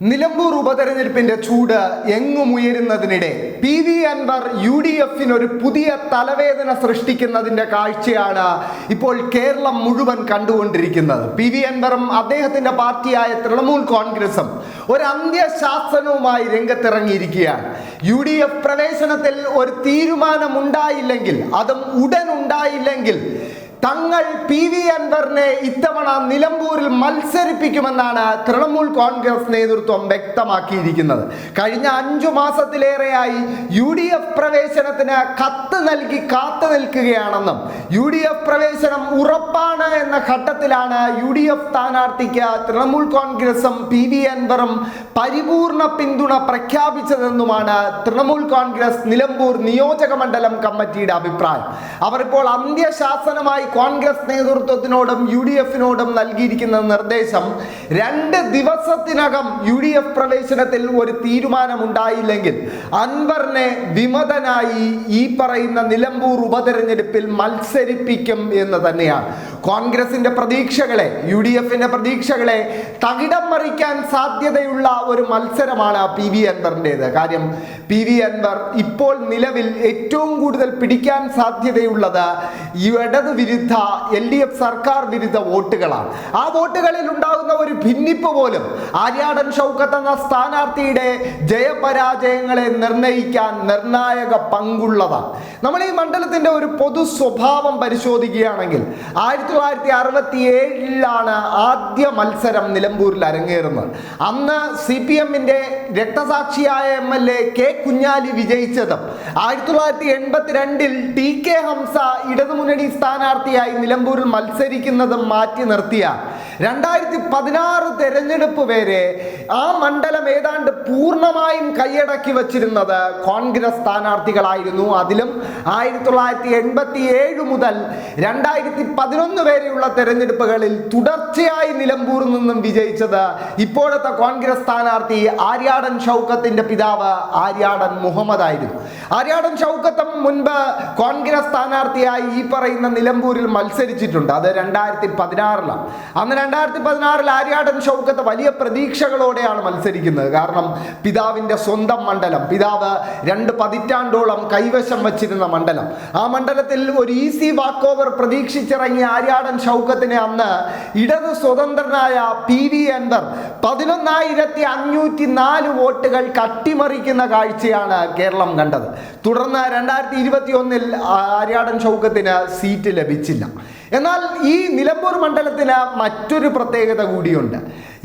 നിലമ്പൂർ ഉപതെരഞ്ഞെടുപ്പിന്റെ ചൂട് എങ്ങും ഉയരുന്നതിനിടെ P V Anvar U D എഫിന് ഒരു പുതിയ തലവേദന സൃഷ്ടിക്കുന്നതിന്റെ കാഴ്ചയാണ് ഇപ്പോൾ കേരളം മുഴുവൻ കണ്ടുകൊണ്ടിരിക്കുന്നത്. പി വി അൻവറും അദ്ദേഹത്തിന്റെ പാർട്ടിയായ തൃണമൂൽ കോൺഗ്രസും ഒരു അന്ത്യശാസനവുമായി രംഗത്തിറങ്ങിയിരിക്കുകയാണ്. യു ഡി എഫ് പ്രവേശനത്തിൽ ഒരു തീരുമാനമുണ്ടായില്ലെങ്കിൽ അതും ഉടൻ ഉണ്ടായില്ലെങ്കിൽ തങ്ങൾ പി വി അൻവറിനെ ഇത്തവണ നിലമ്പൂരിൽ മത്സരിപ്പിക്കുമെന്നാണ് തൃണമൂൽ കോൺഗ്രസ് നേതൃത്വം വ്യക്തമാക്കിയിരിക്കുന്നത്. കഴിഞ്ഞ അഞ്ചു മാസത്തിലേറെയായി യു ഡി എഫ് പ്രവേശനത്തിന് കത്ത് നൽകി കാത്തു നിൽക്കുകയാണെന്നും യു ഡി എഫ് പ്രവേശനം ഉറപ്പാണ് എന്ന ഘട്ടത്തിലാണ് യു ഡി എഫ് സ്ഥാനാർത്ഥിക്ക് തൃണമൂൽ കോൺഗ്രസും പി വി അൻവറും പരിപൂർണ പിന്തുണ പ്രഖ്യാപിച്ചതെന്നുമാണ് തൃണമൂൽ കോൺഗ്രസ് നിലമ്പൂർ നിയോജക മണ്ഡലം കമ്മിറ്റിയുടെ അഭിപ്രായം. അവർ ഇപ്പോൾ അന്ത്യശാസനമായി കോൺഗ്രസ് നേതൃത്വത്തിനോടും യു ഡി എഫിനോടും നൽകിയിരിക്കുന്ന നിർദ്ദേശം രണ്ട് ദിവസത്തിനകം യു ഡി എഫ് പ്രവേശനത്തിൽ ഒരു തീരുമാനമുണ്ടായില്ലെങ്കിൽ അൻവറിനെ വിമതനായി ഈ പറയുന്ന നിലമ്പൂർ ഉപതെരഞ്ഞെടുപ്പിൽ മത്സരിപ്പിക്കും എന്ന് തന്നെയാണ്. കോൺഗ്രസിന്റെ പ്രതീക്ഷകളെ യു ഡി എഫിന്റെ പ്രതീക്ഷകളെ തകിടം മറിക്കാൻ സാധ്യതയുള്ള ഒരു മത്സരമാണ് പി വി അൻവറിന്റെത് കാര്യം പി വി അൻവർ ഇപ്പോൾ നിലവിൽ ഏറ്റവും കൂടുതൽ പിടിക്കാൻ സാധ്യതയുള്ളത് ഇടത് വിരുദ്ധ എൽ ഡി എഫ് സർക്കാർ വിരുദ്ധ വോട്ടുകളാണ്. ആ വോട്ടുകളിൽ ഉണ്ടാകുന്ന ഒരു ഭിന്നിപ്പ് പോലും ആര്യാടൻ ഷൗക്കത്ത് എന്ന സ്ഥാനാർത്ഥിയുടെ ജയപരാജയങ്ങളെ നിർണയിക്കാൻ നിർണായക പങ്കുള്ളതാണ്. നമ്മൾ ഈ മണ്ഡലത്തിന്റെ ഒരു പൊതു സ്വഭാവം പരിശോധിക്കുകയാണെങ്കിൽ ആയിരത്തി തൊള്ളായിരത്തി അറുപത്തി ഏഴിലാണ് ആദ്യ മത്സരം നിലമ്പൂരിൽ അരങ്ങേറുന്നത്. അന്ന് സി പി എമ്മിന്റെ രക്തസാക്ഷിയായ M L A K Kunhali വിജയിച്ചതും ആയിരത്തി തൊള്ളായിരത്തി എൺപത്തിരണ്ടിൽ ടി കെ ഹംസ ഇടതുമുന്നണി സ്ഥാനാർത്ഥിയായി നിലമ്പൂരിൽ മത്സരിക്കുന്നതും മാറ്റി നിർത്തിയ രണ്ടായിരത്തി പതിനാറ് തെരഞ്ഞെടുപ്പ് വരെ ആ മണ്ഡലം ഏതാണ്ട് പൂർണമായും കൈയടക്കി വച്ചിരുന്നത് കോൺഗ്രസ് സ്ഥാനാർത്ഥികളായിരുന്നു. അതിലും ആയിരത്തി തൊള്ളായിരത്തി എൺപത്തി ഏഴ് മുതൽ രണ്ടായിരത്തി പതിനൊന്ന് വരെയുള്ള തെരഞ്ഞെടുപ്പുകളിൽ തുടർച്ചയായി നിലമ്പൂരിൽ നിന്നും വിജയിച്ചത് ഇപ്പോഴത്തെ കോൺഗ്രസ് സ്ഥാനാർത്ഥി ആര്യാടൻ ഷൗക്കത്തിന്റെ പിതാവ് ആര്യാടൻ മുഹമ്മദ് ആയിരുന്നു ആര്യാടൻ ഷൗക്കത്തും മുൻപ് കോൺഗ്രസ് സ്ഥാനാർത്ഥിയായി ഈ പറയുന്ന നിലമ്പൂരിൽ മത്സരിച്ചിട്ടുണ്ട്. അത് രണ്ടായിരത്തി പതിനാറിലാണ് അന്ന് രണ്ടായിരത്തി പതിനാറിൽ ആര്യാടൻ ഷൗക്കത്ത് വലിയ പ്രതീക്ഷകളോടെയാണ് മത്സരിക്കുന്നത്. കാരണം പിതാവിന്റെ സ്വന്തം മണ്ഡലം പിതാവ് രണ്ട് പതിറ്റാണ്ടോളം കൈവശം വച്ചിരുന്ന മണ്ഡലം. ആ മണ്ഡലത്തിൽ ഒരു ഈസി വാക്ക് ഓവർ പ്രതീക്ഷിച്ചിറങ്ങിയ ആര്യാടൻ ഷൗക്കത്തിനെ അന്ന് ഇടത് സ്വതന്ത്രനായ പി വി അൻവർ പതിനൊന്നായിരത്തി അഞ്ഞൂറ്റി നാല് വോട്ടുകൾ കട്ടിമറിക്കുന്ന കാഴ്ചയാണ് കേരളം കണ്ടത്. തുടർന്ന് രണ്ടായിരത്തി ഇരുപത്തി ഒന്നിൽ ആര്യാടൻ ഷൗക്കത്തിന് സീറ്റ് ലഭിച്ചില്ല. എന്നാൽ ഈ നിലമ്പൂർ മണ്ഡലത്തിന് മറ്റൊരു പ്രത്യേകത കൂടിയുണ്ട്.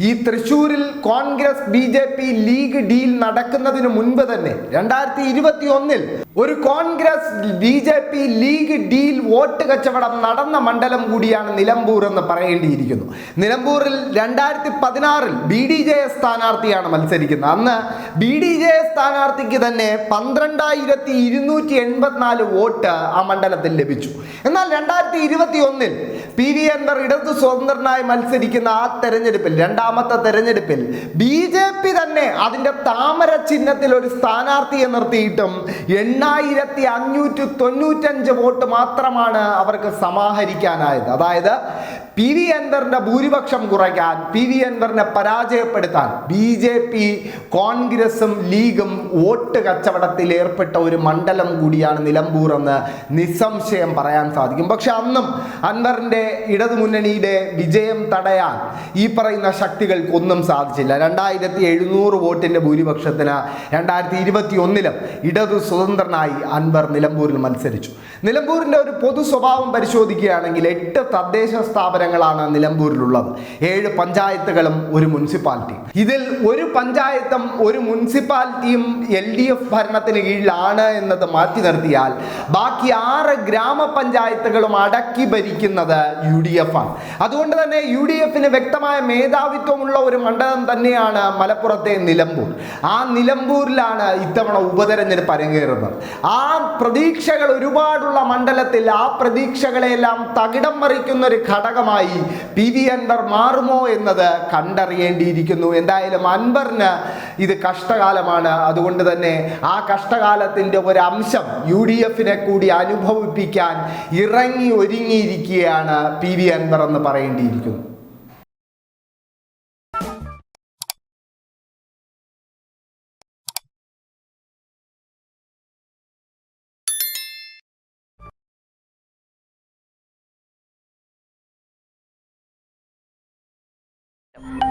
ഈ തൃശൂരിൽ Congress B J P League deal നടക്കുന്നതിന് മുൻപ് തന്നെ രണ്ടായിരത്തി ഇരുപത്തി ഒന്നിൽ ഒരു Congress B J P League deal vote കച്ചവടം നടന്ന മണ്ഡലം കൂടിയാണ് നിലമ്പൂർ എന്ന് പറയേണ്ടിയിരിക്കുന്നു. നിലമ്പൂരിൽ രണ്ടായിരത്തി പതിനാറിൽ ബി ഡി ജെ എസ് സ്ഥാനാർത്ഥിയാണ് മത്സരിക്കുന്നത്. അന്ന് ബി ഡി ജെ എസ് സ്ഥാനാർത്ഥിക്ക് തന്നെ പന്ത്രണ്ടായിരത്തി ഇരുന്നൂറ്റി എൺപത്തിനാല് വോട്ട് ആ മണ്ഡലത്തിൽ ലഭിച്ചു. എന്നാൽ രണ്ടായിരത്തി ഇരുപത്തി ഒന്നിൽ പി വി അൻവർ ഇടതു സ്വതന്ത്രനായി മത്സരിക്കുന്ന ആ തെരഞ്ഞെടുപ്പിൽ രണ്ടാമത്തെ തെരഞ്ഞെടുപ്പിൽ ബി ജെ പി തന്നെ അതിന്റെ താമര ചിഹ്നത്തിൽ ഒരു സ്ഥാനാർത്ഥിയെ നിർത്തിയിട്ടും എണ്ണായിരത്തി അഞ്ഞൂറ്റി തൊണ്ണൂറ്റഞ്ച് വോട്ട് മാത്രമാണ് അവർക്ക് സമാഹരിക്കാനായത്. അതായത് പി വി അൻവറിന്റെ ഭൂരിപക്ഷം കുറയ്ക്കാൻ പി വി അൻവറിനെ പരാജയപ്പെടുത്താൻ ബി ജെ പി കോൺഗ്രസും ലീഗും വോട്ട് കച്ചവടത്തിൽ ഏർപ്പെട്ട ഒരു മണ്ഡലം കൂടിയാണ് നിലമ്പൂർ എന്ന് നിസ്സംശയം പറയാൻ സാധിക്കും. പക്ഷെ അന്നും അൻവറിന്റെ ഇടതുമുന്നണിയുടെ വിജയം തടയാൻ ഈ പറയുന്ന ശക്തികൾക്കൊന്നും സാധിച്ചില്ല. രണ്ടായിരത്തി എഴുന്നൂറ് വോട്ടിന്റെ ഭൂരിപക്ഷത്തിന് രണ്ടായിരത്തി ഇരുപത്തി ഒന്നിലും ഇടതു സ്വതന്ത്രനായി അൻവർ നിലമ്പൂരിൽ മത്സരിച്ചു. നിലമ്പൂരിന്റെ ഒരു പൊതു സ്വഭാവം പരിശോധിക്കുകയാണെങ്കിൽ എട്ട് തദ്ദേശ സ്ഥാപനങ്ങളാണ് നിലമ്പൂരിലുള്ളത്. ഏഴ് പഞ്ചായത്തുകളും ഒരു മുനിസിപ്പാലിറ്റി. ഇതിൽ ഒരു പഞ്ചായത്തും ഒരു മുനിസിപ്പാലിറ്റിയും എൽ ഡി എഫ് ഭരണത്തിന് കീഴിലാണ് എന്നത് മാറ്റി നിർത്തിയാൽ ബാക്കി ആറ് ഗ്രാമപഞ്ചായത്തുകളും അടക്കി ഭരിക്കുന്നത് യു ഡി എഫ് ആണ്. അതുകൊണ്ട് തന്നെ യു ഡി എഫിന് വ്യക്തമായ മേധാവിത്വമുള്ള ഒരു മണ്ഡലം തന്നെയാണ് മലപ്പുറത്തെ നിലമ്പൂർ. ആ നിലമ്പൂരിലാണ് ഇത്തവണ ഉപതെരഞ്ഞെടുപ്പ് അരങ്ങേറുന്നത്. ആ പ്രതീക്ഷകൾ ഒരുപാടുള്ള മണ്ഡലത്തിൽ ആ പ്രതീക്ഷകളെല്ലാം തകിടം മറിക്കുന്ന ഒരു ഘടകമായി പി വി അൻവർ മാറുമോ എന്നത് കണ്ടറിയേണ്ടിയിരിക്കുന്നു. എന്തായാലും അൻവറിന് ഇത് കഷ്ടകാലമാണ്. അതുകൊണ്ട് തന്നെ ആ കഷ്ടകാലത്തിന്റെ ഒരു അംശം യു ഡി എഫിനെ കൂടി അനുഭവിപ്പിക്കാൻ ഇറങ്ങി ഒരുങ്ങിയിരിക്കുകയാണ് പി വി അൻവർ എന്ന് പറയേണ്ടിയിരിക്കുന്നു. you